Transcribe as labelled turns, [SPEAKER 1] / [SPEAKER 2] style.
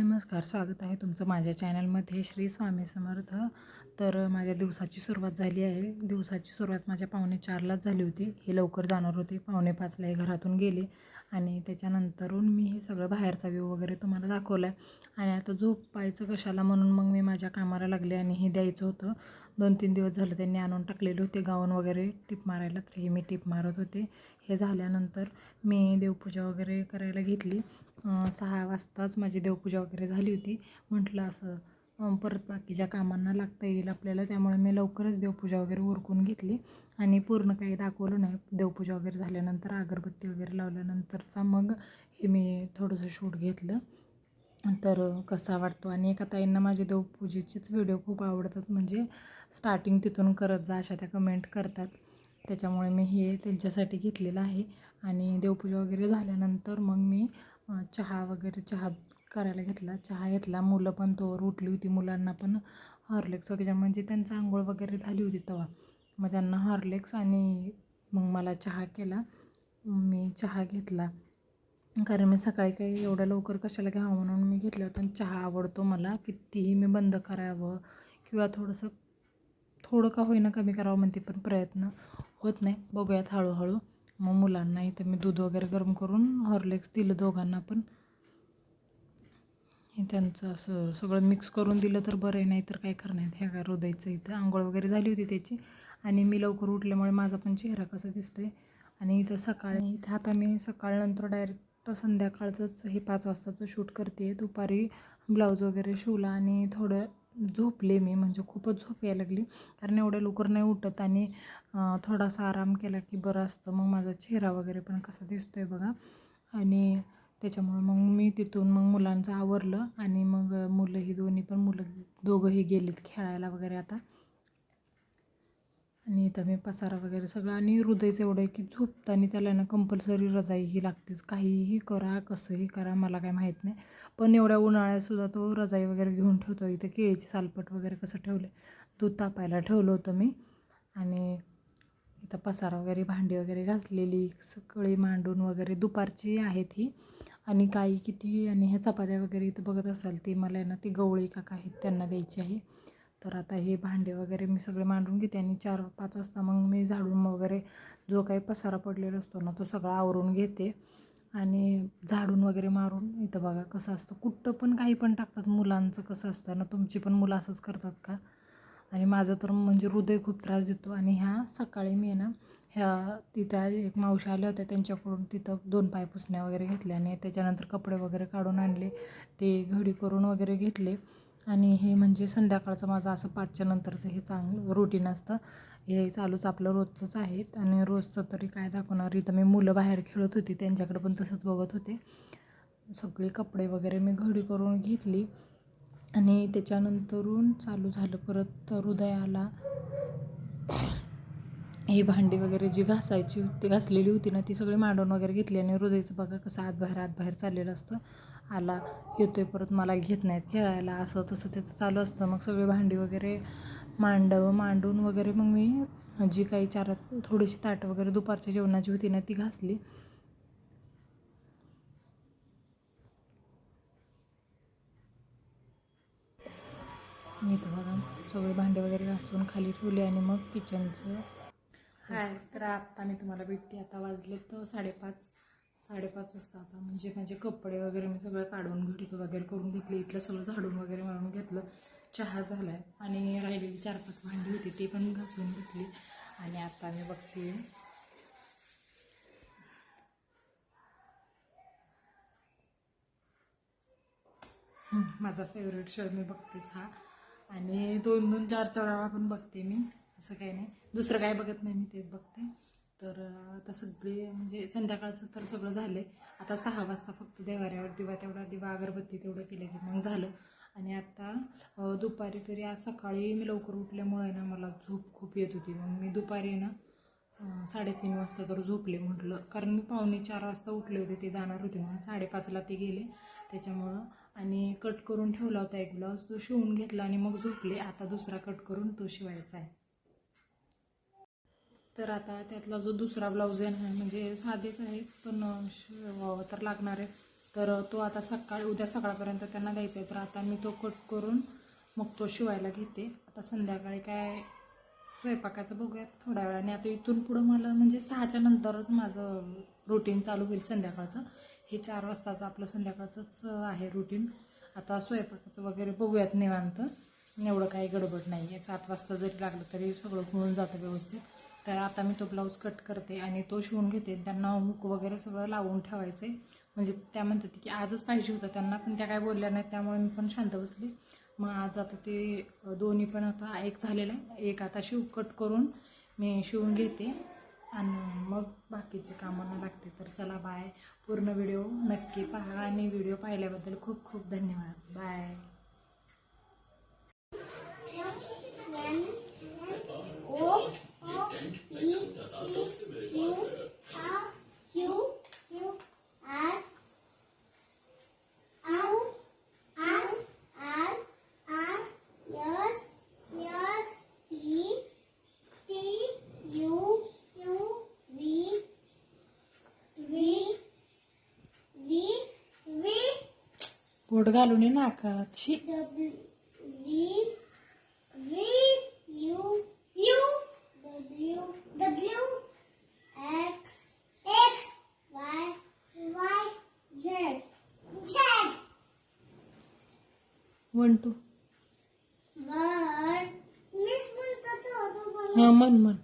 [SPEAKER 1] नमस्कार स्वागत आहे तुमचं माझ्या चॅनलमध्ये श्री स्वामी समर्थ तर माझ्या दिवसाची सुरुवात झाली आहे. दिवसाची सुरुवात माझ्या पावणे चारलाच झाली होती. हे लवकर जाणार होते. पावणे पाचला हे घरातून गेले आणि त्याच्यानंतरून मी हे सगळं बाहेरचा व्ह्यू वगैरे तुम्हाला दाखवला आहे आणि आता झोपायचं कशाला म्हणून मग मी माझ्या कामाला लागले आणि हे द्यायचं होतं. दोन तीन दिवस झालं त्यांनी आणून टाकलेले होते गाऊन वगैरे. टिप मारायला तर हे मी टिप मारत होते. हे झाल्यानंतर मी देवपूजा वगैरे करायला घेतली. सहा वाजताच माझी देवपूजा वगैरे झाली होती. म्हटलं असं परत बाकीच्या कामांना लागता येईल आपल्याला. त्यामुळे मी लवकरच देवपूजा वगैरे उरकून घेतली आणि पूर्ण काही दाखवलं नाही. देवपूजा वगैरे झाल्यानंतर अगरबत्ती वगैरे लावल्यानंतरचा मग हे मी थोडंसं शूट घेतलं. तर कसा वाटतो? आणि एका ताईंना माझे देवपूजेचेच व्हिडिओ खूप आवडतात. म्हणजे स्टार्टिंग तिथून करत जा अशा त्या कमेंट करतात. त्याच्यामुळे मी हे त्यांच्यासाठी घेतलेलं आहे. आणि देवपूजा वगैरे झाल्यानंतर मग मी चहा वगैरे चहा करायला घेतला चहा घेतला मुलं पण तोवर उठली होती मुलांना पण हॉर्लेक्स वगैरे म्हणजे त्यांचं आंघोळ वगैरे झाली होती तेव्हा. मग त्यांना हॉर्लेक्स आणि मग मला चहा केला मी चहा घेतला. कारण मी सकाळी काही एवढ्या लवकर कशाला घ्यावं म्हणून मी घेतलं होतं आणि चहा आवडतो मला. कितीही मी बंद करावं किंवा थोडंसं थोडं का होईना कमी करावं म्हणते पण प्रयत्न होत नाही. बघूयात हळूहळू. मग मुलांना इथं मी दूध वगैरे गरम करून हॉर्लेक्स दिलं दोघांना पण. हे त्यांचं असं सगळं मिक्स करून दिलं तर बरं आहे नाही तर काय करणार ह्या काय हृदयचं इथं आंघोळ वगैरे झाली होती त्याची. आणि मी लवकर उठल्यामुळे माझा पण चेहरा कसा दिसतोय. आणि इथं सकाळी इथं आता मी सकाळनंतर डायरेक्ट संध्याकाळचंच हे पाच वाजताचं शूट करते. दुपारी ब्लाऊज वगैरे शिवला आणि थोडं झोपले मी म्हणजे खूपच झोप यायला लागली. कारण एवढ्या लवकर नाही उठत आणि थोडासा आराम केला की बरं असतं. मग माझा चेहरा वगैरे पण कसा दिसतोय बघा. आणि त्याच्यामुळं मग मी तिथून मग मुलांचं आवरलं आणि मग मुलं ही दोन्ही पण मुलं दोघंही गेलीत खेळायला वगैरे आता. आणि इथं मी पसारा वगैरे सगळं आणि हृदयचं एवढं आहे की झोपताना त्याला ना कंपल्सरी रजाई ही लागतेच. काहीही करा कसंही करा मला काय माहीत नाही. पण एवढ्या उन्हाळ्यातसुद्धा तो रजाई वगैरे घेऊन ठेवतो. इथं केळीची सालपट वगैरे कसं ठेवलं दूध तापायला ठेवलं होतं मी. आणि इथं पसारा वगैरे भांडी वगैरे घासलेली सगळी मांडून वगैरे दुपारची आहेत ही आणि काही किती आणि ह्या चपात्या वगैरे इथं बघत असाल ती मला आहे ना ती गवळी का काही त्यांना द्यायची आहे. तर आता हे भांडे वगैरे मी सगळे मांडून घेते आणि चार पाच वाजता मग मी झाडून वगैरे जो काही पसारा पडलेला असतो ना तो सगळा आवरून घेते. आणि झाडून वगैरे मारून इथं बघा कसं असतं. कुठं पण काही पण टाकतात मुलांचं कसं असतं ना तुमची पण मुलं असंच करतात का? आणि माझं तर म्हणजे हृदय खूप त्रास देतो. आणि ह्या सकाळी मी ना ह्या तिथं एक मावशी आल्या होत्या त्यांच्याकडून तिथं दोन पाय पुसण्या वगैरे घेतल्या आणि त्याच्यानंतर कपडे वगैरे काढून आणले. ते घडी करून वगैरे घेतले. आणि हे म्हणजे संध्याकाळचं माझं असं पाचच्या नंतरचं हे चांगलं रुटीन असतं. हे चालूच आपलं रोजचंच आहे. आणि रोजचं तरी काय दाखवणार? इथं मी मुलं बाहेर खेळत होती. त्यांच्याकडे पण तसंच बघत होते. सगळे कपडे वगैरे मी घडी करून घेतली. आणि त्याच्यानंतरून चालू झालं. परत हृदयाला ही भांडी वगैरे जी घासायची होती घासलेली होती ना ती सगळी मांडून वगैरे घेतली. आणि हृदयचं बघा कसं आत बाहेर आत बाहेर चाललेलं असतं. आला येतोय परत मला घेत नाहीत खेळायला. असं तसं त्याचं चालू असतं. मग सगळी भांडी वगैरे मांडव मांडून वगैरे मग मी जी काही चारात थोडीशी ताटं वगैरे दुपारच्या जेवणाची होती ना ती घासली. इथं बघा सगळे भांडे वगैरे घासून खाली ठेवले आणि मग किचनचं हाय तर आत्ता मी तुम्हाला भेटते. आता वाजले तर साडेपाच साडेपाच वाजता आता. म्हणजे माझे कपडे वगैरे मी सगळं काढून घडी वगैरे करून घेतले. इथलं सगळं झाडून वगैरे मारून घेतलं. चहा झाला आहे आणि राहिलेली चार पाच भांडी होती ते पण घासून बसली. आणि आता मी बघते. माझा फेवरेट शो मी बघतेच हा. आणि दोन दोन चार चार वेळा पण बघते मी. असं काही नाही. दुसरं काय बघत नाही मी तेच बघते. तर आता सगळे म्हणजे संध्याकाळचं तर सगळं झालं आहे आता सहा वाजता फक्त देवाऱ्यावर दिवा तेवढा दिवा अगरबत्ती तेवढं केलं की मग झालं. आणि आता दुपारी तरी आज सकाळी मी लवकर उठल्यामुळे ना मला झोप खूप येत होती. मग मी दुपारी ना साडेतीन वाजता तर झोपले म्हटलं. कारण मी पावणे चार वाजता उठले होते ते जाणार होते म्हणून साडेपाचला ते गेले. त्याच्यामुळं आणि कट करून ठेवला होता एक ब्लाऊज तो शिवून घेतला आणि मग झोपले. आता दुसरा कट करून तो शिवायचा आहे. तर आता त्यातला जो दुसरा ब्लाऊज आहे ना म्हणजे साधेच आहे पण शिवावं तर लागणार आहे. तर तो आता सकाळी उद्या सकाळपर्यंत त्यांना द्यायचा आहे. तर आता मी तो कट करून मग तो शिवायला घेते. आता संध्याकाळी काय स्वयंपाकाचं बघूयात थोड्या वेळाने. आता इथून पुढं मला म्हणजे सहाच्या नंतरच माझं रुटीन चालू होईल संध्याकाळचं. हे चार वाजताचं आपलं संध्याकाळचंच आहे रुटीन आता स्वयंपाकाचं वगैरे बघूयात निवांत. एवढं काही गडबड नाही आहे सात वाजता जरी लागलं तरी सगळं होऊन जातं व्यवस्थित. तर आता मी तो ब्लाऊज कट करते आणि तो शिवून घेते. त्यांना हुक वगैरे सगळं लावून ठेवायचं आहे म्हणजे त्या म्हणतात की आजच पाहिजे होतं. त्यांना पण त्या काय बोलल्या नाहीत. त्यामुळे मी पण शांत बसली. मग आज आता ते दोन्ही पण आता एक झालेलं आहे. एक आता शिव कट करून मी शिवून घेते. आणि मग बाकीचे कामांना लागते तर चला बाय. पूर्ण व्हिडिओ नक्की पहा आणि व्हिडिओ पाहिल्याबद्दल खूप खूप धन्यवाद. बाय.
[SPEAKER 2] N
[SPEAKER 1] पोट घालून ये
[SPEAKER 2] Z Z
[SPEAKER 1] वन टू हां मन मन